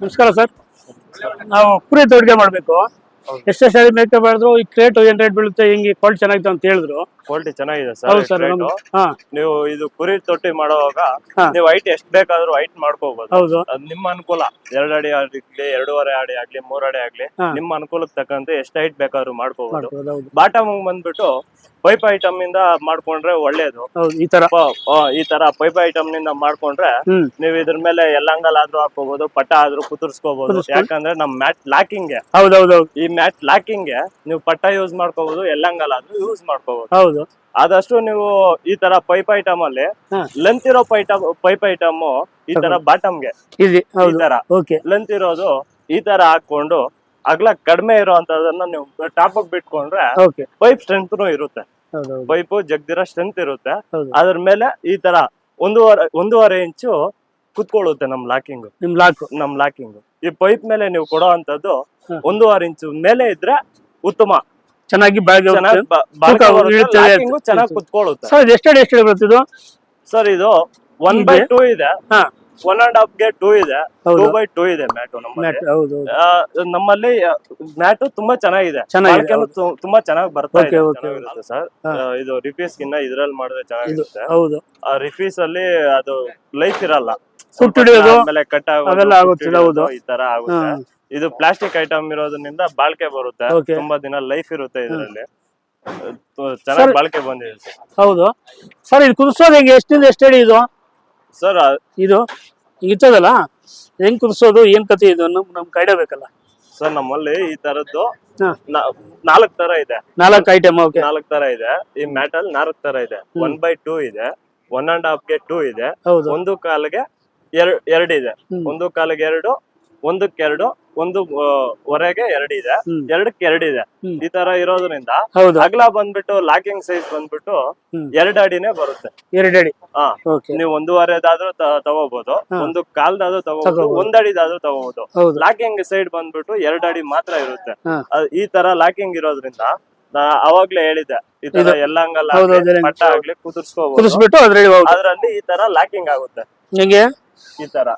ನಮಸ್ಕಾರ ಸರ್. ನಾವು ಕುರಿ ತೊಡುಗೆ ಮಾಡಬೇಕು. ಎಷ್ಟೇ ಸಾರಿ ಮೇಕೆ ಮಾಡಿದ್ರು ಈ ಕ್ರೇಟ್ ಏನು ರೇಟ್ ಬೀಳುತ್ತೆ, ಹಿಂಗೆ ಕ್ವಾಲಿಟಿ ಚೆನ್ನಾಗಿದೆ ಅಂತ ಹೇಳಿದ್ರು. ಕ್ವಾಲಿಟಿ ಚೆನ್ನಾಗಿದೆ ಹೌದು ಸರ್ ಸರ್ ಹಾ. ನೀವು ಇದು ಕುರಿ ತೊಟ್ಟಿ ಮಾಡುವಾಗ ಹಾ. ನೀವು ಹೈಟ್ ಎಷ್ಟ್ ಬೇಕಾದ್ರೂ ಹೈಟ್ ಮಾಡ್ಕೋಬಹುದು ಹೌದು. ಅದ್ ನಿಮ್ಮ ಅನುಕೂಲ. ಎರಡು ಅಡಿ ಆಗ್ಲಿ ಎರಡೂವರೆ ಅಡಿ ಆಗ್ಲಿ ಮೂರ್ ಅಡಿ ಆಗ್ಲಿ ಹಾ. ನಿಮ್ಮ ಅನುಕೂಲಕ್ಕೆ ತಕ್ಕಂತೆ ಎಷ್ಟ್ ಹೈಟ್ ಬೇಕಾದ್ರೂ ಮಾಡ್ಕೋಬಹುದು ಮಾಡ್ಬೋದು ಹೌದು. ಬಾಟಮ್ ಬಂದ್ಬಿಟ್ಟು ಪೈಪ್ ಐಟಮ್ ಇಂದ ಮಾಡ್ಕೊಂಡ್ರೆ ಒಳ್ಳೇದು. ಹೌದು ಈ ತರ. ಪ- ಈ ತರ ಪೈಪ್ ಐಟಮ್ನಿಂದ ಮಾಡ್ಕೊಂಡ್ರೆ ಹ್ಮ್. ನೀವು ಇದ್ರ ಮೇಲೆ ಎಲ್ಲಂಗಲ್ ಆದ್ರೂ ಹಾಕೋಬಹುದು ಪಟ ಆದ್ರೂ ಕುದುರ್ಸ್ಕೋಬಹುದು ಕುದುರ್ಸ್ಕೊಂಡು. ಯಾಕಂದ್ರೆ ನಮ್ ಮ್ಯಾಟ್ ಲಾಕಿಂಗ್ ಹೌದು ಹೌದು ಹೌದು. ಈ ಮ್ಯಾಟ್ ಲಾಕಿಂಗ್ ನೀವು ಪಟ್ಟ ಯೂಸ್ ಮಾಡ್ಕೋಬಹುದು ಎಲ್ಲಂಗಲ್ ಆದ್ರೂ ಯೂಸ್ ಮಾಡ್ಕೋಬಹುದು ಹೌದು. ಆದಷ್ಟು ನೀವು ಈ ತರ ಪೈಪ್ ಐಟಮ್ ಅಲ್ಲಿ ಹಾ. ಲೆಂತ್ ಇರೋ ಪೈಟಮ್ ಪೈಪ್ ಐಟಮ್ ಈ ತರ ಬಾಟಮ್ಗೆ ಈ ಹೌದು. ತರ. ಓಕೆ. ಲೆಂತ್ ಇರೋದು ಈ ತರ ಹಾಕೊಂಡು ಅಗಲ ಕಡಿಮೆ ಇರುವಂತದನ್ನ ನೀವು ಟಾಪ್ ಅಪ್ ಬಿಟ್ಕೊಂಡ್ರೆ ಓಕೆ. ಪೈಪ್ ಸ್ಟ್ರೆಂತ್ ಇರುತ್ತೆ. ಹೌದು ಹೌದು. ಪೈಪ್ ಜಗ್ದಿರೋ ಸ್ಟ್ರೆಂತ್ ಇರುತ್ತೆ. ಹೌದು. ಅದ್ರ ಮೇಲೆ ಈ ತರ ಒಂದೂವರೆ ಒಂದೂವರೆ ಇಂಚು ಕುತ್ಕೊಳ್ಳುತ್ತೆ ನಮ್ ಲಾಕಿಂಗ್ ನಿಮ್ ಲಾಕ್ ನಮ್ ಲಾಕಿಂಗ್ ಈ ಪೈಪ್ ಮೇಲೆ ನೀವು ಕೊಡೋ ಅಂತದ್ದು ಹಾ. ಒಂದೂವರೆ ಇಂಚು ಮೇಲೆ ಇದ್ರೆ ಉತ್ತಮ. ಚೆನ್ನಾಗಿ ಬೆಳಗ್ಗೆ ಚೆನ್ನಾಗಿ ಕುತ್ಕೊಳ್ಳುತ್ತೆ ಸರ್ ಎಷ್ಟು ಅಡಿ ಎಷ್ಟು ಅಡಿ ಬರುತ್ತೆ ಇದು? ಸರ್ ಇದು ಒನ್? ಬೈ ಟೂ ಇದೆ. ಹಾ. ಒನ್ ಅಂಡ್ ಹಾಫ್ಗೆ ಟೂ ಇದೆ. ಟೂ ಬೈ ಟೂ ಇದೆ ಮ್ಯಾಟು ನಮ್ಮಲ್ಲಿ. ನಮ್ಮಲ್ಲಿ ಮ್ಯಾಟು ತುಂಬಾ ಚೆನ್ನಾಗಿದೆ. ತುಂಬಾ ಚೆನ್ನಾಗಿ ಬರ್ತಾ ಇದೆ. ಸರ್. ಇದು ರಿಪೀಸ್ ಗಿನ್ನ ಇದ್ರಲ್ಲಿ ಮಾಡಿದ್ರೆ ಚೆನ್ನಾಗಿರುತ್ತೆ. ಹೌದು. ಆ ರಿಫೀಸ್ ಅಲ್ಲಿ ಅದು ಲೈಫ್ ಇರಲ್ಲ. ಸುಟ್ಟು ಹಿಡಿಯೋದು ಆಮೇಲೆ ಕಟ್ ಆಗೋದು. ಈ ತರ ಆಗುತ್ತೆ. ಇದು ಪ್ಲಾಸ್ಟಿಕ್ ಐಟಮ್ ಇರೋದ್ರಿಂದ ಬಾಳ್ಕೆ ಬರುತ್ತೆ. ತುಂಬಾ ದಿನ ಲೈಫ್ ಇರುತ್ತೆ ಇದರಲ್ಲಿ. ಚೆನ್ನಾಗಿ ಬಾಳ್ಕೆ ಬಂದಿದೆ ಸರ್. ಹೌದು. ಸರ್ ಇದು ಕುದಿಸೋದು ಹೆಂಗೆ? ಎಷ್ಟಿಂದ ಎಷ್ಟು ಅಡಿ ಇದು? ಸರ್ ಇದು? ಇರ್ತದಲ್ಲ ಹೆಂಗ್ ಕುದಿಸೋದು ಏನ್ ಕತೆ ಇದು ನಮ್ ಐಡಿಯಾ ಬೇಕಲ್ಲ. ಸರ್ ನಮ್ಮಲ್ಲಿ ಈ ತರದ್ದು ಹಾ. ನಾಲ್ಕ್ ತರ ಇದೆ. ನಾಲ್ಕು ಐಟಮ್ ಓಕೆ ನಾಲ್ಕ್ ತರ ಇದೆ. ಈ ಮ್ಯಾಟಲ್ ನಾಲ್ಕ್ ತರ ಇದೆ. ಒನ್ ಬೈ ಟೂ ಇದೆ. ಒನ್ ಅಂಡ್ ಹಾಫ್ಗೆ ಟೂ ಇದೆ. ಹೌದು. ಒಂದು ಕಾಲಿಗೆ ಎರಡ್ ಎರಡು ಇದೆ ಹ್ಮ್. ಒಂದು ಕಾಲಿಗೆ ಎರಡು ಒಂದಕ್ಕೆ ಎರಡು ಒಂದು ಹೊರಗೆ ಎರಡು ಇದೆ. ಎರಡಕ್ಕೆ ಎರಡು ಇದೆ. ಈ ತರ ಇರೋದ್ರಿಂದ ಅಗಲ ಬಂದ್ಬಿಟ್ಟು ಲಾಕಿಂಗ್ ಸೈಜ್ ಬಂದ್ಬಿಟ್ಟು ಎರಡು ಅಡಿನೇ ಬರುತ್ತೆ. ಎರಡು ಅಡಿ ನೀವು ಒಂದೂವರೆದಾದ್ರೂ ತಗೋಬಹುದು ಒಂದು ಕಾಲದಾದ್ರೂ ತಗೋಬಹುದು ಒಂದಡಿದಾದ್ರೂ ಒಂದ್ ಅಡಿದಾದ್ರೂ ತಗೋಬಹುದು ಲಾಕಿಂಗ್ ಸೈಡ್ ಬಂದ್ಬಿಟ್ಟು ಎರಡ್ ಅಡಿ ಮಾತ್ರ ಇರುತ್ತೆ. ಈ ತರ ಲಾಕಿಂಗ್ ಇರೋದ್ರಿಂದ ನಾ ಅವಾಗ್ಲೇ ಹೇಳಿದ್ದೆ. ಈ ತರ ಎಲ್ಲಂಗಲ್ಲ ಮಟ್ಟ ಆಗ್ಲಿ ಕುದುರ್ಸ್ಕೋಬಹುದು ಅದ್ರಲ್ಲಿ ಈ ತರ ಲಾಕಿಂಗ್ ಆಗುತ್ತೆ. ಈ ತರ.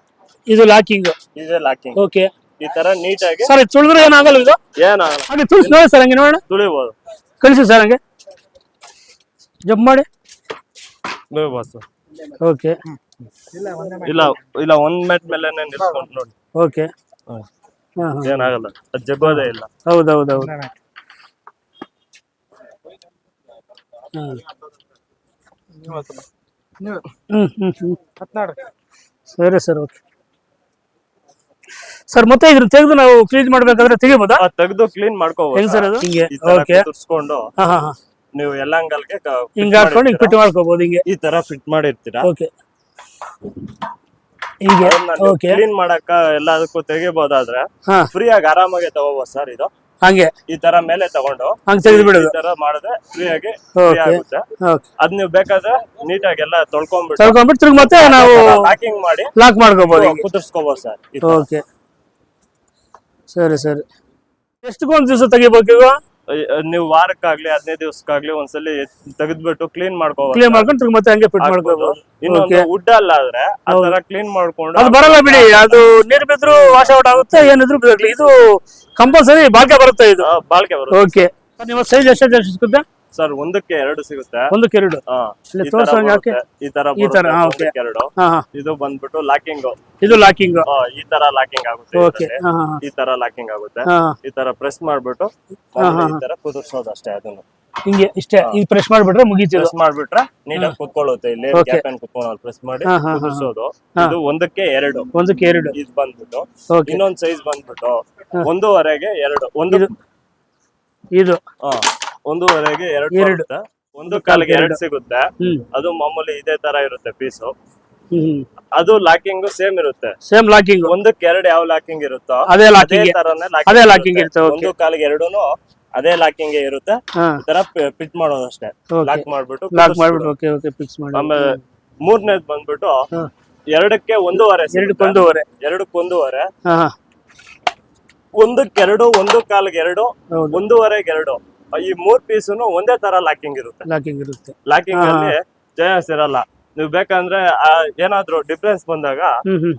ಇದು ಲಾಕಿಂಗ್ ಇದೆ ಲಾಕಿಂಗ್ ಓಕೆ ಈ ತರ ನೀಟಾಗಿ ಸರ್ ಇದು ತುಳಿದ್ರೆ ಏನಾಗಲ್ಲ ಇದು? ಏನ ಹಾಗೆ ತುಳಿಸಿ ನೋಡಿ ಸರ್ ಹಂಗೆ ನೋಡೋಣ? ತುಳಿಬಹುದು ಕಳಿಸಿ ಸರ್ ಹಂಗೆ. ಜಂಪ್ ಮಾಡಿ. ತುಳಿಬಹುದು ಓಕೆ ಇಲ್ಲ ಇಲ್ಲ ಒಂದ್ ಮೆಟ್ ಮೇಲೆ ನಿಲ್ಸ್ಕೊಂಡು ನೋಡಿ. ಓಕೆ. ಹಾಂ. ಹಾಂ ಏನಾಗಲ್ಲ. ಅದು ಜಗ್ಗೋದೇ ಇಲ್ಲ. ಹೌದು ಹೌದು ಹೌದು ಹಾಂ. ಹ್ಮ್ ಹ್ಮ್ ಹ್ಮ್. ಸರಿ ಸರ್ ಓಕೆ ಸರ್ ಮತ್ತೆ ಇದ್ರ ತೆಗೆದು ನಾವು ಕ್ಲೀನ್ ಮಾಡ್ಬೇಕಾದ್ರೆ ತೆಗಿಬೋದಾ? ತೆಗೆದು ಕ್ಲೀನ್ ಮಾಡ್ಕೋಬಹುದು ಹೆಂಗ್ ಸರ್ ಅದು? ಹಿಂಗೆ ಈ ತರ ಓಕೆ ಕುದಿರ್ಸ್ಕೊಂಡು ಹಾ ಹಾ ಹಾ. ನೀವು ಎಲ್ಲ ಅಂಗಲ್ಗೆ ಹಿಂಗೆ ಹಾಕೊಂಡು ಹಿಂಗ್ ಫಿಟ್ ಮಾಡ್ಕೋಬಹುದು ಹಿಂಗೆ. ಈ ತರ ಫಿಟ್ ಮಾಡಿರ್ತೀರಾ? ಓಕೆ ಹೀಗೆ ಓಕೆ ಕ್ಲೀನ್ ಮಾಡಕ್ಕ ಎಲ್ಲದಕ್ಕೂ ತೆಗಿಬಹುದಾದ್ರೆ ಹಾ. ಫ್ರೀ ಆಗಿ ಆರಾಮಾಗಿ ತಗೋಬಹುದು ಸರ್ ಇದು? ಹಂಗೆ? ಈ ತರ ಮೇಲೆ ತಗೊಂಡು ಹಂಗೆ ತೆಗೆದು ಬಿಡೋದು? ಈ ತರ ಮಾಡಿದ್ರೆ ಫ್ರೀ ಆಗಿ ಆಗುತ್ತೆ. ಓಕೆ ಅದ್ ನೀವು ಬೇಕಾದ್ರೆ ನೀಟಾಗಿ ಎಲ್ಲ ತೊಳ್ಕೊಂಡ್ಬಿಟ್ಟು ತೊಳ್ಕೊಂಡ್ಬಿಟ್ಟು ತಿರ್ಗಿ ಮತ್ತೆ ನಾವು ಪ್ಯಾಕಿಂಗ್ ಮಾಡಿ ಲಾಕ್ ಮಾಡ್ಕೋಬಹುದು ಹಿಂಗೆ. ಕುದಿರ್ಸ್ಕೋಬಹುದು ಸರ್ ಓಕೆ ಸರಿ ಸರಿ. ಎಷ್ಟು ಒಂದ್ ದಿವಸ ತೆಗಿಬೇಕು ಈಗ? ನೀವು ವಾರಕ್ಕಾಗ್ಲಿ ಹದಿನೈದು ದಿವಸಕ್ಕಾಗ್ಲಿ ಒಂದ್ಸಲಿ ತೆಗೆದ್ಬಿಟ್ಟು ಕ್ಲೀನ್ ಮಾಡ್ಕೋಬಹುದು ಕ್ಲೀನ್ ಮಾಡ್ಕೊಂಡು ಮತ್ತೆ ಹಂಗೆ ಫಿಟ್ ಮಾಡ್ಕೋಬಹುದು ಇನ್ನೊಂದು ವುಡ್ ಅಲ್ಲ ಆದ್ರೆ ಆ ತರ ಕ್ಲೀನ್ ಮಾಡ್ಕೊಂಡು ಅದು ಬರಲ್ಲ ಬಿಡಿ ಅದು ನೀರು ಬಿದ್ರು ವಾಶ್ ಔಟ್ ಆಗುತ್ತೆ ಏನಿದ್ರು ಬಿಡಕ್ಲಿ ಇದು ಕಂಪಲ್ಸರಿ ಬಾಳ್ಕೆ ಬರುತ್ತೆ ಇದು. ಬಾಳ್ಕೆ ಬರುತ್ತೆ. ಓಕೆ ನಿಮ್ಮ ಸೈಜ್ ಎಷ್ಟು ಎಷ್ಟು ಸಿಗುತ್ತೆ ಸರ್ ಒಂದಕ್ಕೆ ಎರಡು ಸಿಗುತ್ತೆ. ಒಂದಕ್ಕೆ ಎರಡು? ಇಲ್ಲಿ. ಬರುತ್ತೆ. ಈ ತರ ಈ ತರ, ಹಾ, ಓಕೆ. ಒಂದಕ್ಕೆ ಎರಡು. ಹಾ ಹಾ. ಇದು ಬಂದ್ಬಿಟ್ಟು ಲಾಕಿಂಗ್. ಇದು ಲಾಕಿಂಗ್. ಈ ತರ ಲಾಕಿಂಗ್ ಆಗುತ್ತೆ ಓಕೆ. ಇದ್ರಲ್ಲಿ. ಹಾ ಹಾ ಈ ತರ ಲಾಕಿಂಗ್ ಆಗುತ್ತೆ. ಹಾ. ಈ ತರ ಪ್ರೆಸ್ ಮಾಡ್ಬಿಟ್ಟು ಮಾಮೂಲಿ ಈ ತರ ಕುದಿರ್ಸೋದು ಅಷ್ಟೇ ಅದನ್ನು. ಹಿಂಗೆ ಇಷ್ಟೇ ಈ ಪ್ರೆಸ್ ಮಾಡ್ಬಿಟ್ರೆ ಮುಗೀತಿದು ಪ್ರೆಸ್ ಮಾಡ್ಬಿಟ್ರೆ ನೀಟಾಗಿ ಕುತ್ಕೊಳ್ಳುತ್ತೆ ಇಲ್ಲಿ ಓಕೆ. ಗ್ಯಾಪ್ ಕುತ್ಕೊಳ್ಳೋದು ಪ್ರೆಸ್ ಮಾಡಿ ಹಾ, ಹಾ, ಹಾ. ಕುದಿರ್ಸೋದು. ಹಾ. ಇದು ಒಂದಕ್ಕೆ ಎರಡು. ಒಂದಕ್ಕೆ ಎರಡು. ಇದು ಬಂದ್ಬಿಟ್ಟು. ಓಕೆ. ಇನ್ನೊಂದ್ ಸೈಜ್ ಬಂದ್ಬಿಟ್ಟು ಒಂದೂವರೆಗೆ ಎರಡು. ಒಂದು ಇದು. ಹಾ, ಒಂದೂವರೆಗೆ ಎರಡು ಎರಡು. ಒಂದು ಕಾಲಿಗೆ ಎರಡು ಸಿಗುತ್ತೆ. ಹ್ಮ್ ಅದು ಮಾಮೂಲಿ ಇದೇ ತರ ಇರುತ್ತೆ ಪೀಸು ಅದು ಲಾಕಿಂಗ್ ಸೇಮ್ ಇರುತ್ತೆ. ಸೇಮ್ ಲಾಕಿಂಗ್ ಒಂದಕ್ಕೆ ಎರಡು ಯಾವ ಲಾಕಿಂಗ್ ಇರುತ್ತೋ ಅದೇ ಅದೇ ಲಾಕಿಂಗ್ ಅದೇ locking ಇರುತ್ತೆ, okay. ಒಂದು ಕಾಲಿಗೆ ಎರಡೂನು ಅದೇ ಲಾಕಿಂಗ್ ಇರುತ್ತೆ. ಹಾ. ಈ ತರ ಫಿಟ್ ಮಾಡೋದಷ್ಟೇ. Okay. ಲಾಕ್ ಮಾಡ್ಬಿಟ್ಟು ಲಾಕ್ ಮಾಡ್ಬಿಟ್ಟು ಓಕೆ ಓಕೆ ಫಿಕ್ಸ್ ಮಾಡಿ. ಆಮೇಲೆ ಮೂರನೇದ್ ಬಂದ್ಬಿಟ್ಟು ಹಾ. ಎರಡಕ್ಕೆ ಒಂದೂವರೆ ಸಿಗುತ್ತೆ. ಎರಡಕ್ಕೆ ಒಂದೂವರೆ. ಎರಡಕ್ಕೆ ಒಂದೂವರೆ. ಹಾ ಹಾ. ಒಂದಕ್ಕೆ ಎರಡು ಒಂದು ಕಾಲಿಗೆ ಎರಡು ಹೌದು. ಒಂದೂವರೆಗೆ ಎರಡು. ಈ ಮೂರ್ ಪೀಸ್ ಒಂದೇ ತರ ಲಾಕಿಂಗ್ ಇರುತ್ತೆ. ಲಾಕಿಂಗ್ ಇರುತ್ತೆ. ಲಾಕಿಂಗ್ ಅಲ್ಲಿ ಜಯಸ್ ಇರಲ್ಲ. ನೀವು ಬೇಕಂದ್ರೆ ಏನಾದ್ರು ಡಿಫ್ರೆನ್ಸ್ ಬಂದಾಗ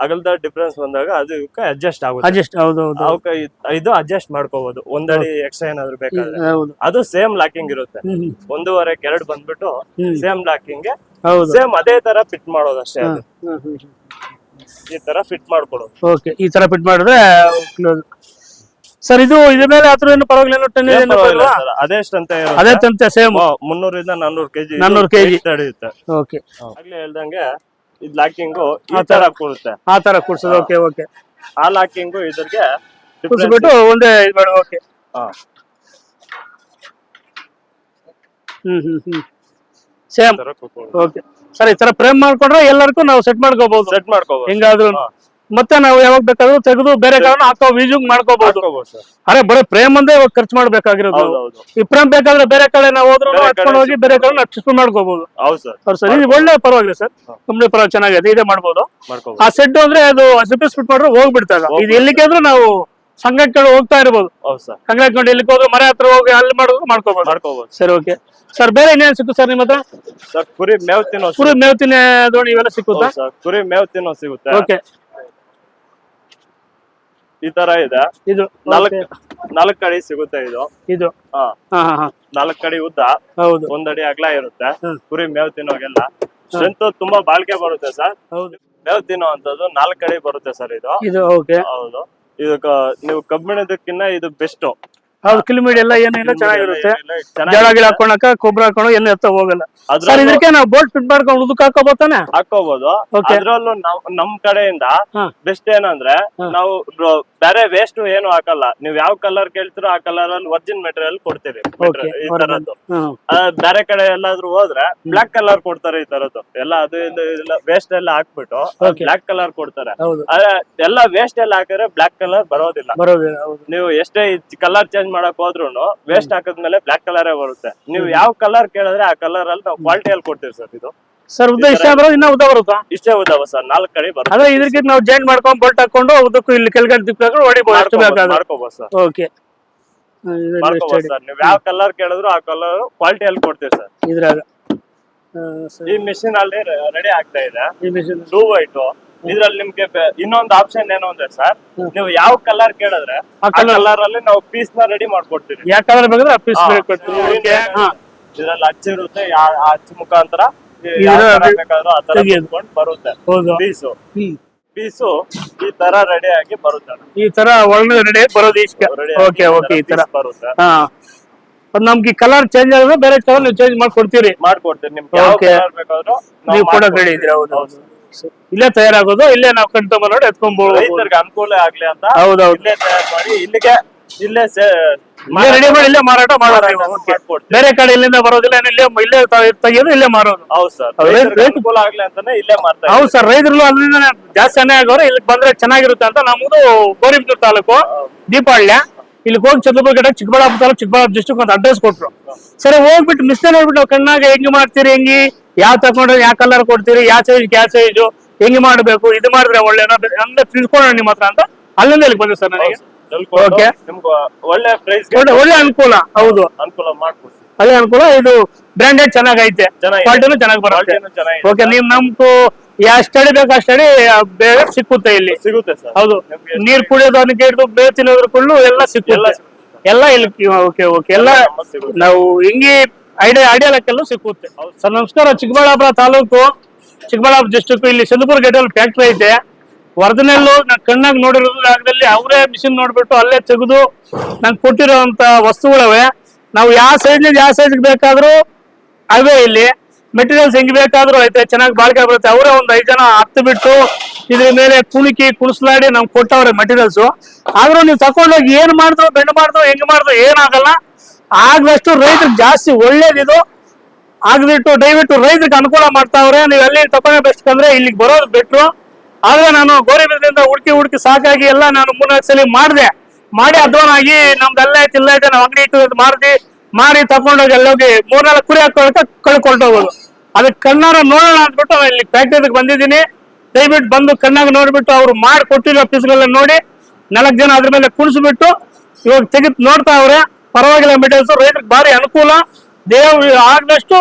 ಅಗಲದ ಡಿಫ್ರೆನ್ಸ್ ಬಂದಾಗ ಅದು ಅಡ್ಜಸ್ಟ್ ಆಗುತ್ತೆ. ಅಡ್ಜಸ್ಟ್ ಹೌದು ಅವಕ್ಕೆ ಇದ್- ಅಡ್ಜಸ್ಟ್ ಮಾಡ್ಕೋಬಹುದು ಒಂದಡಿ ಎಕ್ಸ್ಟ್ರಾ ಏನಾದ್ರು ಬೇಕಾದ್ರೆ. ಅದು ಸೇಮ್ ಲಾಕಿಂಗ್ ಇರುತ್ತೆ. ಒಂದೂವರೆ ಎರಡು ಬಂದ್ಬಿಟ್ಟು ಸೇಮ್ ಲಾಕಿಂಗ್ ಸೇಮ್ ಅದೇ ತರ ಫಿಟ್ ಮಾಡೋದು ಅಷ್ಟೇ. ಈ ತರ ಫಿಟ್ ಮಾಡ್ಕೊಡೋದು. ಓಕೆ ಈ ತರ ಫಿಟ್ ಮಾಡಿದ್ರೆ ಸರ್ ಇದು ಇದ್ರ ಮೇಲೆ ಹತ್ರ ಏನು ಪರವಾಗಿಲ್ಲ ಏನು ಟನ್ ಅದೇ ಪರವಾಗಿಲ್ಲ. ಅದೆಷ್ಟಂತ ಇರುತ್ತೆ. ಅದೇ ತಂತೆ ಸೇಮ್ ಓ, ಮುನ್ನೂರಿಂದ ನಾನ್ನೂರು ಕೆಜಿ 400 ಕೆಜಿ. ತಡೆಯುತ್ತೆ ಓಕೆ ಆಗ್ಲೇ ಹೇಳ್ದಂಗೆ ಇದು ಲಾಕಿಂಗ್ ಈ ತರ ಕೂಡುತ್ತೆ. ಆ ತರ ಕೂಡ್ಸೋದು ಓಕೆ ಓಕೆ ಆ ಲಾಕಿಂಗ್ ಇದ್ರಿಗೆ difference ಕೂಡ್ಸ್ಬಿಟ್ಟು ಒಂದೇ ಇದು ಮಾಡಿ ಓಕೆ. ಹ್ಮ್ ಹ್ಮ್ ಹ್ಮ್. ಸೇಮ್ ಓಕೆ ಸರ್ ಈ ತರ ಪ್ರೇಮ್ ಮಾಡ್ಕೊಂಡ್ರೆ ಎಲ್ಲರಿಗೂ ನಾವು ಸೆಟ್ ಮಾಡ್ಕೋಬಹುದು ಸೆಟ್ ಮಾಡ್ಕೋಬಹುದು ಹೆಂಗಾದ್ರು. ಮತ್ತೆ ನಾವು ಯಾವಾಗ ಬೇಕಾದ್ರೂ ತೆಗೆದು ಬೇರೆ ಕಾರಣ ಹಾಕೋ ವೀಜುಗ್ ಮಾಡ್ಕೋಬಹುದು ಅರೆ ಬರೀ ಪ್ರೇಮ್ ಅಂದ್ರೆ ಇವಾಗ ಖರ್ಚು ಮಾಡ್ಬೇಕಾಗಿರೋದು ಈ ಪ್ರೇಮ್ ಬೇಕಾದ್ರೆ ಬೇರೆ ಕಡೆ ನಾವು ಹೋದ್ರು ಹಚ್ಕೊಂಡು ಹೋಗಿ ಬೇರೆ ಕಡೆ ಅಡ್ಜಸ್ಟ್ ಮಾಡ್ಕೋಬಹುದು ಹೌದು ಸರ್. ಇದು ಒಳ್ಳೆ ಪರವಾಗಿಲ್ಲ ಸರ್. ಕಂಪ್ನಿ ಪರವಾಗಿ ಚೆನ್ನಾಗಿದೆ ಇದೇ ಮಾಡ್ಬೋದು. ಆ ಸೆಟ್ ಅಂದ್ರೆ ಅದು ಸಿಪಿಸ್ ಫಿಟ್ ಮಾಡ್ರೆ ಹೋಗ್ಬಿಡ್ತಾರೆ ಇದು ನಾವು ಸಂಘಕ್ಕೆ ಹೋಗ್ತಾ ಇರ್ಬೋದು. ಹೌದು ಸರ್. ಸಂಘ ಹಾಕೊಂಡು ಎಲ್ಲಿಗೆ ಹೋದ್ರೆ ಮನೆ ಹತ್ರ ಹೋಗಿ ಅಲ್ಲಿ ಮಾಡೋದು ಮಾಡ್ಕೋಬಹುದು ಮಾಡ್ಕೋಬಹುದು ಸರಿ ಓಕೆ ಸರ್ ಬೇರೆ ಇನ್ನೇನು ಸಿಕ್ಕು ಸರ್ ನಿಮ್ ಹತ್ರ ಸರ್ ಕುರಿ ಮೇವ್ ತಿನ್ನೋ ಕುರಿ ಮೇವ್ ತಿನ್ನೋ ದೋಣಿ ಇವೆಲ್ಲ ಸಿಕ್ಕುತ್ತಾ? ಕುರಿ ಮೇವ್ ತಿನ್ನೋ ಸಿಗುತ್ತೆ. ಓಕೆ ಈ ತರ ಇದೆ. ಇದು ನಾಲ್ಕ್ ಅಡಿ ನಾಲ್ಕ್ ಸಿಗುತ್ತೆ ಇದು. ಇದು. ಹಾ. ನಾಲ್ಕ್ ಕಡಿ ಉದ್ದ. ಹೌದು. ಒಂದಡಿ ಅಗಲ ಇರುತ್ತೆ. ಕುರಿ ಮೇವ್ ತಿನ್ನೋಗೆಲ್ಲ. ಸ್ಟ್ರೆಂತ್ ತುಂಬಾ ಬಾಳ್ಕೆ ಬರುತ್ತೆ ಸರ್. ಹೌದು. ಮೇವ್ ತಿನ್ನೋ ಅಂತದ್ದು ನಾಲ್ಕ್ ಅಡಿ ಬರುತ್ತೆ ಸರ್ ಇದು. ಇದು ಓಕೆ. ಹೌದು. ಇದು ನೀವು ಕಬ್ಬಿಣದಕ್ಕಿನ್ನ ಇದು ಬೆಸ್ಟ್. ಹೌದು ಕಿಲೋಮೀಟರ್ ಎಲ್ಲ ಏನಿಲ್ಲ ಚೆನ್ನಾಗಿರುತ್ತೆ. ಜಳ ಗಿಡ ಹಾಕೊಳಕ ಕೊಬ್ಬರ ಹಾಕೊಂಡು ಏನು ಎತ್ತ ಹೋಗಲ್ಲ. ಸರ್ ಇದಕ್ಕೆ ನಾವು ಬೋಲ್ಟ್ ಫಿಟ್ ಮಾಡ್ಕೊಂಡು ಉದಕ್ ಹಾಕೋಬೋತಾನೆ ಹಾಕೋಬಹುದು. ಅದ್ರಲ್ಲೂ ನಮ್ ಕಡೆಯಿಂದ ಬೆಸ್ಟ್ ಏನಂದ್ರೆ ನಾವು ಬೇರೆ ವೇಸ್ಟ್ ಏನು ಹಾಕಲ್ಲ. ನೀವ್ ಯಾವ ಕಲರ್ ಕೇಳ್ತಿರೋ ಆ ಕಲರ್ ಅಲ್ಲಿ ಒರಿಜಿನ್ ಮೆಟೀರಿಯಲ್ ಕೊಡ್ತೀವಿ ಈ ತರದ್ದು. ಬೇರೆ ಕಡೆ ಎಲ್ಲಾದ್ರೂ ಹೋದ್ರೆ ಬ್ಲಾಕ್ ಕಲರ್ ಕೊಡ್ತಾರೆ ಈ ತರದ್ದು. ಎಲ್ಲ ಅದು ಇದು ವೇಸ್ಟ್ ಎಲ್ಲ ಹಾಕ್ಬಿಟ್ಟು ಬ್ಲಾಕ್ ಕಲರ್ ಕೊಡ್ತಾರೆ. ಎಲ್ಲ ವೇಸ್ಟ್ ಎಲ್ಲ ಹಾಕಿದ್ರೆ ಬ್ಲಾಕ್ ಕಲರ್ ಬರೋದಿಲ್ಲ. ನೀವು ಎಷ್ಟೇ ಕಲರ್ ಚೇಂಜ್ ಮಾಡಕ್ ಹೋದ್ರು ವೇಸ್ಟ್ ಹಾಕಿದ್ಮೇಲೆ ಬ್ಲಾಕ್ ಕಲರ್ ಬರುತ್ತೆ. ನೀವು ಯಾವ ಕಲರ್ ಕೇಳಿದ್ರೆ ಆ ಕಲರ್ ಅಲ್ಲಿ ನಾವು ಕ್ವಾಲಿಟಿ ಅಲ್ಲಿ ಕೊಡ್ತೀವಿ ಸರ್ ಇದು. ಸರ್ ಉದ್ದ ಇಷ್ಟ ಬರೋದು ಇನ್ನ ಉದ್ದ ಬರುತ್ತಾ? ಇಷ್ಟೇ ಉದ್ದವ ಸರ್ ನಾಲ್ಕು ಕಡೆ ಬರುತ್ತೆ. ಇದಕ್ಕೆ ನಾವು ಜಾಯಿಂಟ್ ಮಾಡ್ಕೊಂಡು ಬೋಲ್ಟ್ ಹಾಕೊಂಡು ಉದ್ದಕ್ಕೂ ಇಲ್ಲಿ ಕೆಳಗಡೆ ಬೇಕಾದ್ರೆ. ಮಾಡ್ಕೋಬಹುದು ಸರ್. ಓಕೆ ಮಾಡ್ಕೋಬಹುದು ಸರ್. ನೀವು ಯಾವ ಕಲರ್ ಕೇಳಿದ್ರು ಆ ಕಲರ್ ಕ್ವಾಲಿಟಿಯಲ್ಲಿ ಕೊಡ್ತೀವಿ ಸರ್. ಇದ್ರಾಗ. ಈ ಮಿಷಿನ್ ಅಲ್ಲಿ ರೆಡಿ ಆಗ್ತಾ ಇದೆ. ಈ. ಬ್ಲೂ ವೈಟ್ ಇದ್ರಲ್ಲಿ ನಿಮ್ಗೆ ಇನ್ನೊಂದು ಆಪ್ಷನ್ ಏನು ಅಂದ್ರೆ ಸರ್ ನೀವು ಯಾವ ಕಲರ್ ಕೇಳಿದ್ರೆ ಆ ಕಲರ್ ಅಲ್ಲಿ ನಾವು ಪೀಸ್ನ ರೆಡಿ ಮಾಡ್ಕೊಡ್ತೀವಿ. ಯಾವ ಕಲರ್ ಬೇಕಂದ್ರೆ ಆ ಪೀಸ್ ಹಾ. ಕೊಡ್ತೀವಿ. ಇದ್ರಲ್ಲಿ ಹಚ್ಚಿರುತ್ತೆ ಇರುತ್ತೆ ಆ ಹಚ್ಚ ಮುಖಾಂತರ ಬೇಕಾದ್ರೂ ಆ ತರ ತೆಗಿಯೋದು. ಕುತ್ಕೊಂಡ್ ಬರುತ್ತೆ. ಪೀಸು ಪೀಸು ಈ ತರ ರೆಡಿ ಆಗಿ ಬರುತ್ತೆ. ಈ ತರ ಒಳಗಡೆ ರೆಡಿ ಬರೋದು ಇಷ್ಟ. ಓಕೆ ಓಕೆ ಈ ತರ ಬರುತ್ತೆ. ಹಾ. ನಮ್ಗೆ ಕಲರ್ ಚೇಂಜ್ ಆದ್ರೆ ಬೇರೆ ಕಲರ್ ನೀವು ಚೇಂಜ್ ಮಾಡ್ಕೊಡ್ತೀರಿ. ಮಾಡ್ಕೊಡ್ತೀವಿ. ನಿಮ್ಗೆ ಯಾವ ಕಲರ್ ಬೇಕಾದ್ರೂ ನೀವು ಕೂಡ. ರೆಡಿ ಹೌದು ಹೌದು. ಇಲ್ಲೇ ತಯಾರಾಗೋದು ಇಲ್ಲೇ ನಾವು ಕಣ್ತಂಬ ನೋಡಿ ಎತ್ಕೊಂಡ್ಬೋದು ರೈತರಿಗೆ ಅನುಕೂಲ ಆಗ್ಲಿ ಅಂತ ಹೌದೌದು. ಇಲ್ಲೇ ತಯಾರು ಮಾಡಿ ಇಲ್ಲಿಗೆ ಇಲ್ಲೇ ಇಲ್ಲೇ ರೆಡಿ ಮಾಡಿ ಇಲ್ಲೇ ಮಾರಾಟ ಮಾಡೋದು. ಮಾರಾಟ Okay. ಮಾಡ್ಕೊಡ್ತೀವಿ. ಬೇರೆ ಕಡೆ ಇಲ್ಲಿಂದ ಬರೋದಿಲ್ಲ ಏನ್ ಇಲ್ಲೇ ಇಲ್ಲೇ ತ- ತೆಗಿಯೋದು ಇಲ್ಲೇ ಮಾರೋದು. ಹೌದು ಸರ್. ಹೌದು, ರೈತ- ಅನುಕೂಲ ಆಗ್ಲಿ ಅಂತಾನೆ ಇಲ್ಲೇ ಮಾಡ್ತಾ ಹೌದು ಸರ್. ರೈತರು ಅಲ್ಲಿಂದ ಜಾಸ್ತಿ ಅನ್ಯಾಯ ಆಗೋರು ಇಲ್ಲಿ ಬಂದ್ರೆ ಚೆನ್ನಾಗಿರುತ್ತೆ ಅಂತ ನಮ್ದು ಗೋರಿಬಿದೂರು ತಾಲೂಕು ದೀಪಾಳ್ಯ ಇಲ್ಲಿ ಹೋಗಿ ಚಂದ್ರಪುರ ಚಿಕ್ಕಬಳ್ಳಾಪುರ ತಾಲೂಕು ಚಿಕ್ಕಬಳ್ಳಾಪುರ ಡಿಸ್ಟ್ರಿಕ್ ಅಂತ ಅಡ್ರೆಸ್ ಕೊಟ್ರು. ಸರಿ ಹೋಗ್ಬಿಟ್ಟು ಮಿಸ್ಟೇ ನೋಡ್ಬಿಟ್ಟು ನಾವು ಕಣ್ಣಾಗ ಹೆಂಗ್ ಮಾಡ್ತೀರಿ ಹೆಂಗಿ? ಯಾವ ತಕೊಂಡ್ರೆ ಯಾವ ಕಲರ್ ಕೊಡ್ತೀರಿ ಯಾವ ಸೈಜ್ ಯಾವ ಸೈಜ್ ಹೆಂಗ್ ಮಾಡ್ಬೇಕು ಇದು ಮಾಡಿದ್ರೆ ಒಳ್ಳೆ ಅಂದ್ರೆ ತಿಳ್ಕೊಳ್ಳೋಣ ನಿಮ್ಮ ಹತ್ರ ಅಂತ ಅಲ್ಲಿಂದ ಇಲ್ಲಿ ಬಂದೆ ಸರ್ ನನಗೆ. ಒಳ್ಳೆ ಪ್ರೈಸ್ ಒಳ್ಳೆ ಅನುಕೂಲ ಹೌದು. ಅನುಕೂಲ ಮಾಡ್ಕೊಡ್ತೀವಿ. ಅದೇ ಅನುಕೂಲ ಇದು ಬ್ರಾಂಡೆಡ್ ಚೆನ್ನಾಗೈತೆ. ಐತೆ ಕ್ವಾಲಿಟಿನೂ ಚೆನ್ನಾಗಿ ಬರುತ್ತೆ. ಓಕೆ ನಿಮ್ ನಮ್ಗೂ ಎಷ್ಟು ಸ್ಟಡಿ ಬೇಕು ಅಷ್ಟು ಸ್ಟಡಿ ಬೇರೆ ಸಿಕ್ಕುತ್ತೆ ಇಲ್ಲಿ. ಸಿಗುತ್ತೆ ಸರ್. ಹೌದು. ನೀರ್ ಕುಡಿಯೋದು ಅದಕ್ಕೆ ಹಿಡಿದು ಬೇರೆ ತಿನ್ನೋದ್ರ ಕುಳ್ಳು ಎಲ್ಲ ಎಲ್ಲ ಸಿಕ್ಕುತ್ತೆ. ಎಲ್ಲ ಇಲ್ಲಿ ಓಕೆ ಓಕೆ. ಎಲ್ಲ ನಾವು ಹಿಂಗೆ ಐಡಿಯಾ ಐಡಿಯಾ ಲೆಕ್ಕಲ್ಲೂ ಸಿಕ್ಕುತ್ತೆ. ಸರ್, ನಮಸ್ಕಾರ. ಚಿಕ್ಕಬಳ್ಳಾಪುರ ತಾಲೂಕು, ಚಿಕ್ಕಬಳ್ಳಾಪುರ ಡಿಸ್ಟ್ರಿಕ್ಟ್ ಇಲ್ಲಿ ಸಿಂಧುಪುರ ಗೇಟಲ್ಲಿ ಫ್ಯಾಕ್ಟ್ರಿ ಐತೆ. ವರದನೆಲ್ಲೂ ನಾ ಕಣ್ಣಾಗಿ ನೋಡಿರೋ ಜಾಗದಲ್ಲಿ ಅವರೇ ಮಿಷಿನ್ ನೋಡ್ಬಿಟ್ಟು ಅಲ್ಲೇ ತೆಗೆದು ನಂಗೆ ಕೊಟ್ಟಿರೋಂತ ವಸ್ತುಗಳವೆ. ನಾವು ಯಾವ ಸೈಜ್ ಯಾವ ಸೈಡ್ ಬೇಕಾದ್ರೂ ಅವೇ ಇಲ್ಲಿ. ಮೆಟೀರಿಯಲ್ಸ್ ಹೆಂಗ್ ಬೇಕಾದ್ರೂ ಐತೆ. ಚೆನ್ನಾಗಿ ಬಾಳಿಕೆ ಬರುತ್ತೆ. ಅವರೇ ಒಂದು ಐದು ಜನ ಹತ್ತು ಬಿಟ್ಟು ಇದ್ರ ಮೇಲೆ ಕುಣಿಕಿ, ಕುಣಿಸ್ಲಾಡಿ ನಮ್ಗೆ ಕೊಟ್ಟವ್ರೆ ಮೆಟೀರಿಯಲ್ಸ್ ಆದ್ರೂ ನೀವು ತಕೊಂಡೋಗಿ ಏನ್ ಮಾಡಿದ್ರು ಬೆಂಡ್ ಮಾಡಿದ್ರು ಹೆಂಗ್ ಮಾಡಿದ್ರು ಏನಾಗಲ್ಲ ಆಗ್ಲಷ್ಟು ರೈತರು ಜಾಸ್ತಿ ಒಳ್ಳೇದಿದು. ಆಗ್ಬಿಟ್ಟು ದಯವಿಟ್ಟು ರೈತರಿಗೆ ಅನುಕೂಲ ಮಾಡ್ತಾವ್ರೆ ನೀವು ಎಲ್ಲಿ ತಕೊಂಡೇ ಬೆಸ್ಟ್ ಅಂದ್ರೆ ಇಲ್ಲಿಗೆ ಬರೋದು ಬಿಟ್ರು. ಆದ್ರೆ ನಾನು ಗೋರಿಬಿದ್ರಿಂದ ಹುಡುಕಿ ಹುಡುಕಿ ಸಾಕಾಗಿ ಎಲ್ಲ ನಾನು ಮೂರ್ನಾಲ್ಕು ಸಲ ಮಾಡಿದೆ. ಮಾಡಿ ಅಧ್ವಾನಾಗಿ ನಮ್ದು ಎಲ್ಲ ಐತೆ ಇಲ್ಲ ಐತೆ ನಾವು ಅಂಗಡಿ ಇಟ್ಟು ಮಾರ್ದಿ, ಮಾರಿ ತಕೊಂಡೋಗಿ ಎಲ್ಲೋಗಿ ಮೂರ್ನಾಲ್ಕು ಕುರಿ ಹಾಕೊಳಕ ಕಳ್ಕೊಳ್ಟೋಗೋದು ಅದಕ್ಕೆ ಕಣ್ಣಾರ ನೋಡೋಣ ಅಂದ್ಬಿಟ್ಟು ಇಲ್ಲಿ ಫ್ಯಾಕ್ಟರಿಗೆ ಬಂದಿದ್ದೀನಿ. ದಯವಿಟ್ಟು ಬಂದು ಕಣ್ಣಾಗ ನೋಡ್ಬಿಟ್ಟು ಅವ್ರು ಮಾಡಿ ಕೊಟ್ಟಿರೋ ಪೀಸ್ಗಳನ್ನ ನೋಡಿ, ನಾಲ್ಕು ಜನ ಅದ್ರ ಮೇಲೆ ಕುಣಿಸ್ಬಿಟ್ಟು ಇವಾಗ ತೆಗೆದು ನೋಡ್ತಾ ಅವ್ರೆ ಪರವಾಗಿಲ್ಲ ಮೆಟೀರಿಯಲ್ಸ್ ರೈತರಿಗೆ ಭಾರಿ ಅನುಕೂಲ. ದೇವ್ ಆದಷ್ಟು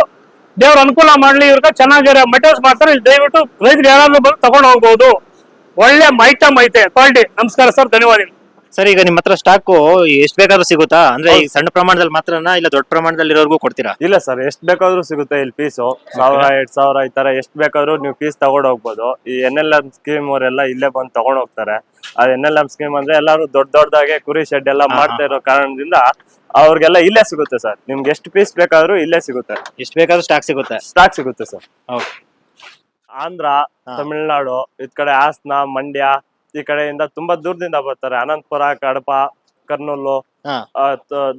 ದೇವ್ರ ಅನುಕೂಲ ಮಾಡ್ಲಿ ಇವ್ರಿಗೆ ಚೆನ್ನಾಗಿರೋ ಮೆಟೀರಿಯಲ್ಸ್ ಮಾಡ್ತಾರೆ. ಇಲ್ಲಿ ದಯವಿಟ್ಟು ರೈತರು ಯಾರಾದ್ರೂ ಬಂದು ತಗೊಂಡು ಹೋಗ್ಬೋದು. ಒಳ್ಳೆ ಐಟಮ್ ಐತೆ. ಕ್ವಾಲಿಟಿ. ನಮಸ್ಕಾರ ಸರ್. ಧನ್ಯವಾದಗಳು. ಸರ್ ಈಗ ನಿಮ್ಮ ಹತ್ರ ಸ್ಟಾಕು ಎಷ್ಟು ಬೇಕಾದ್ರೂ ಸಿಗುತ್ತಾ? ಅಂದ್ರೆ ಈಗ ಸಣ್ಣ ಪ್ರಮಾಣದಲ್ಲಿ ಮಾತ್ರನಾ ಇಲ್ಲ ದೊಡ್ಡ ಪ್ರಮಾಣದಲ್ಲಿ ಇರೋರ್ಗೂ ಕೊಡ್ತೀರಾ? ಇಲ್ಲ ಸರ್ ಎಷ್ಟ್ ಬೇಕಾದ್ರೂ ಸಿಗುತ್ತೆ ಇಲ್ಲಿ ಪೀಸು ಸಾವಿರ ಎರಡ್ ಸಾವಿರ ಈ ತರ ಎಷ್ಟ್ ಬೇಕಾದ್ರೂ ನೀವು ಪೀಸ್ ತಗೊಂಡ್ ಹೋಗ್ಬೋದು. ಈ ಎನ್ ಎಲ್ ಎಂ ಸ್ಕೀಮ್ ಅವರೆಲ್ಲ ಇಲ್ಲೇ ಬಂದು ತಗೊಂಡ್ ಹೋಗ್ತಾರೆ. ಆ ಎನ್ ಎಲ್ ಎಂ ಸ್ಕೀಮ್ ಅಂದ್ರೆ ಎಲ್ಲಾರು ದೊಡ್ಡ ದೊಡ್ಡದಾಗೆ ಕುರಿ ಶೆಡ್ ಎಲ್ಲ ಮಾಡ್ತಾ ಇರೋ ಕಾರಣದಿಂದ ಅವ್ರಿಗೆಲ್ಲ ಇಲ್ಲೇ ಸಿಗುತ್ತೆ ಸರ್. ನಿಮ್ಗೆ ಎಷ್ಟು ಪೀಸ್ ಬೇಕಾದ್ರೂ ಇಲ್ಲೇ ಸಿಗುತ್ತೆ. ಎಷ್ಟು ಬೇಕಾದ್ರೂ ಸ್ಟಾಕ್ ಸಿಗುತ್ತೆ? ಸ್ಟಾಕ್ ಸಿಗುತ್ತೆ ಸರ್. ಆಂಧ್ರ. ತಮಿಳ್ನಾಡು ಇದ್ ಕಡೆ ಹಾಸನ ಮಂಡ್ಯ ಈ ಕಡೆಯಿಂದ ತುಂಬಾ ದೂರದಿಂದ ಬರ್ತಾರೆ. ಅನಂತಪುರ ಕಡಪ ಕರ್ನೂಲು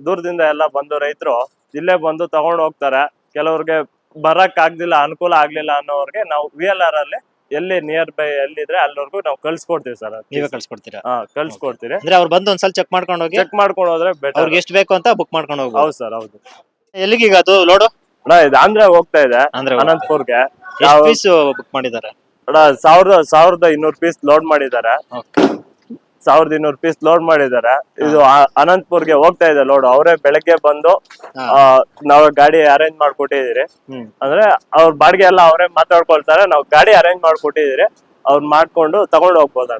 ದೂರದಿಂದ ಎಲ್ಲ ಬಂದು ರೈತರು ಇಲ್ಲೇ ಬಂದು ತಗೊಂಡು ಹೋಗ್ತಾರೆ. ಕೆಲವ್ರಿಗೆ ಬರಕ್ ಆಗ್ಲಿಲ್ಲ ಅನುಕೂಲ ಆಗ್ಲಿಲ್ಲ ಅನ್ನೋರ್ಗೆ ನಾವು ವಿ ಎಲ್ ಆರ್ ಅಲ್ಲಿ ಎಲ್ಲಿ ನಿಯರ್ ಬೈ ಎಲ್ಲಿದ್ರೆ ಅಲ್ಲಿವರೆಗೂ ನಾವು ಕಳ್ಸಿಕೊಡ್ತೀವಿ ಸರ್ ನೀವೇ ಕಳ್ಸ್ಕೊಡ್ತೀರಾ? ಹಾ ಕಳ್ಸಿಕೊಡ್ತೀವಿ ಅಂದ್ರೆ ಅವ್ರು ಬಂದು ಒಂದ್ಸಲ ಚೆಕ್ ಮಾಡ್ಕೊಂಡು ಹೋಗಿ ಚೆಕ್ ಮಾಡ್ಕೊಂಡು ಹೋದ್ರೆ ಬೆಟರ್ ಅವ್ರಿಗೆ ಎಷ್ಟು ಬೇಕು ಅಂತ ಬುಕ್ ಮಾಡ್ಕೊಂಡು ಹೋಗ್ಬೋದು. ಹೌದು ಸರ್ ಹೌದು. ಎಲ್ಲಿಗೀಗ ಅದು ಲೋಡು ಅಂದ್ರೆ ಇದು ಆಂಧ್ರ ಹೋಗ್ತಾ ಇದೆ ಅಂದ್ರೆ ಅನಂತಪುರ್ಗೆ. ಪೀಸ್ ಬುಕ್ ಮಾಡಿದ್ದಾರೆ? ಅಣ್ಣ ಸಾವಿರದ ಸಾವಿರದ ಇನ್ನೂರು ಪೀಸ್ ಲೋಡ್ ಮಾಡಿದ್ದಾರೆ. ಸಾವಿರದ ಇನ್ನೂರು ಪೀಸ್ ಲೋಡ್ ಮಾಡಿದ್ದಾರೆ. ಇದು ಅನಂತಪುರ್ಗೆ ಹೋಗ್ತಾ ಇದೆ ಲೋಡ್ ಅವರೇ ಬೆಳಗ್ಗೆ ಬಂದು ನಾವು ಗಾಡಿ ಅರೇಂಜ್ ಮಾಡ್ಕೊಟ್ಟಿದೀರಿ ಅಂದ್ರೆ ಅವ್ರ ಬಾಡಿಗೆ ಎಲ್ಲ ಅವರೇ ಮಾತಾಡ್ಕೊಳ್ತಾರೆ. ನಾವು ಗಾಡಿ ಅರೇಂಜ್ ಮಾಡ್ಕೊಟ್ಟಿದೀರಿ ಅವ್ರು ಮಾಡ್ಕೊಂಡು ತಗೊಂಡು ಹೋಗ್ಬೋದ